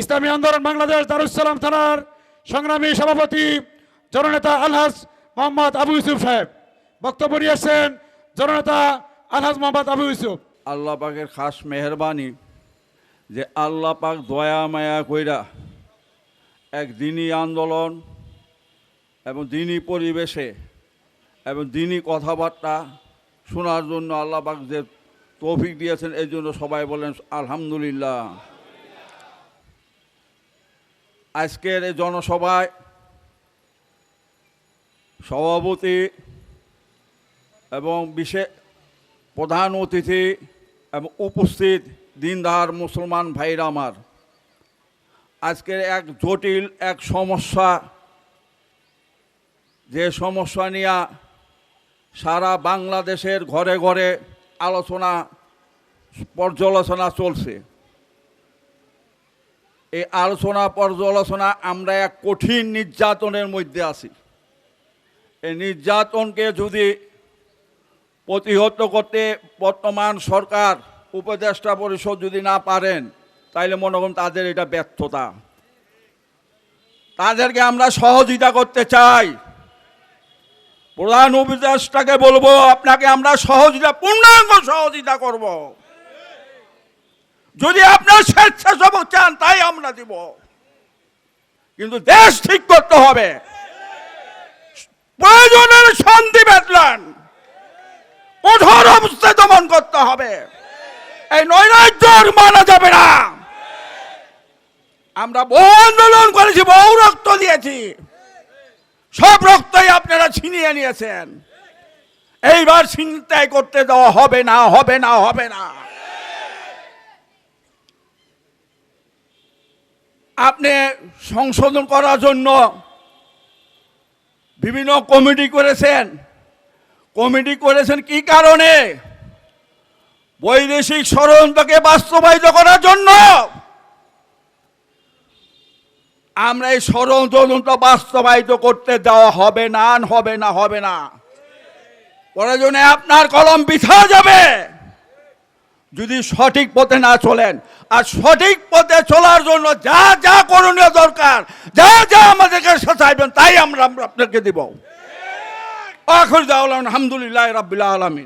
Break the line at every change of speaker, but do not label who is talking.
ইসলামী আন্দোলন বাংলাদেশ দারুসালাম থানার সংগ্রামী সভাপতি জননেতা আলহাজ মোহাম্মদ আবু ইউসুফ সাহেব। বক্তব্য নিয়েছেন জননেতা আলহাজ মোহাম্মদ আবু ইউসুফ।
আল্লাহ পাকের খাস মেহরবানি যে আল্লাহ পাক দয়া মায়া কইরা এক দিনই আন্দোলন এবং দিনই পরিবেশে এবং দিনই কথাবার্তা শোনার জন্য আল্লাহ পাক যে তৌফিক দিয়েছেন এই জন্য সবাই বলেন আলহামদুলিল্লাহ। আজকের এই জনসভায় সভাপতি এবং বিশেষ প্রধান অতিথি এবং উপস্থিত দিনদার মুসলমান ভাইরা আমার, আজকের এক জটিল এক সমস্যা, যে সমস্যা নিয়ে সারা বাংলাদেশের ঘরে ঘরে আলোচনা, পর্যালোচনা চলছে। এই আলোচনা পর্যালোচনা আমরা এক কঠিন নির্যাতনের মধ্যে আছি। এই নির্যাতনকে যদি প্রতিহত করতে বর্তমান সরকার, উপদেষ্টা পরিষদ যদি না পারেন, তাইলে মনে করুন তাদের এটা ব্যর্থতা। তাদেরকে আমরা সহযোগিতা করতে চাই। প্রধান উপদেষ্টাকে বলব, আপনাকে আমরা সহযোগিতা, পূর্ণাঙ্গ সহযোগিতা করব। যদি আপনার স্বেচ্ছাসেবক চান, তাই আমরা দিব। কিন্তু দেশ ঠিক করতে হবে। প্রয়োজনের শান্তি বেতলান কঠোর অবস্থায় দমন করতে হবে। এই নৈরাজ্য মানা যাবে না। আমরা বহু আন্দোলন করেছি, বহু রক্ত দিয়েছি। সব রক্তই আপনারা ছিনিয়ে নিয়েছেন। এইবার চিন্তায় করতে দেওয়া হবে না হবে না হবে না। আপনি সংশোধন করার জন্য বিভিন্ন কমিটি করেছেন। কমিটি করেছেন কি কারণে? বৈদেশিক ষড়যন্ত্রকে বাস্তবায়িত করার জন্য। আমরা এই ষড়যন্ত্র বাস্তবায়িত করতে দেওয়া হবে না হবে না হবে না। প্রয়োজনে আপনার কলম বিছা যাবে। যদি সঠিক পথে না চলেন আর সঠিক পথে চলার জন্য যা যা করণীয় দরকার যা যা আমাদেরকে চাইবেন তাই আমরা আপনাকে দিব। আখর দাওয়াল আলহামদুলিল্লাহ রাবিল্লা আলামিন।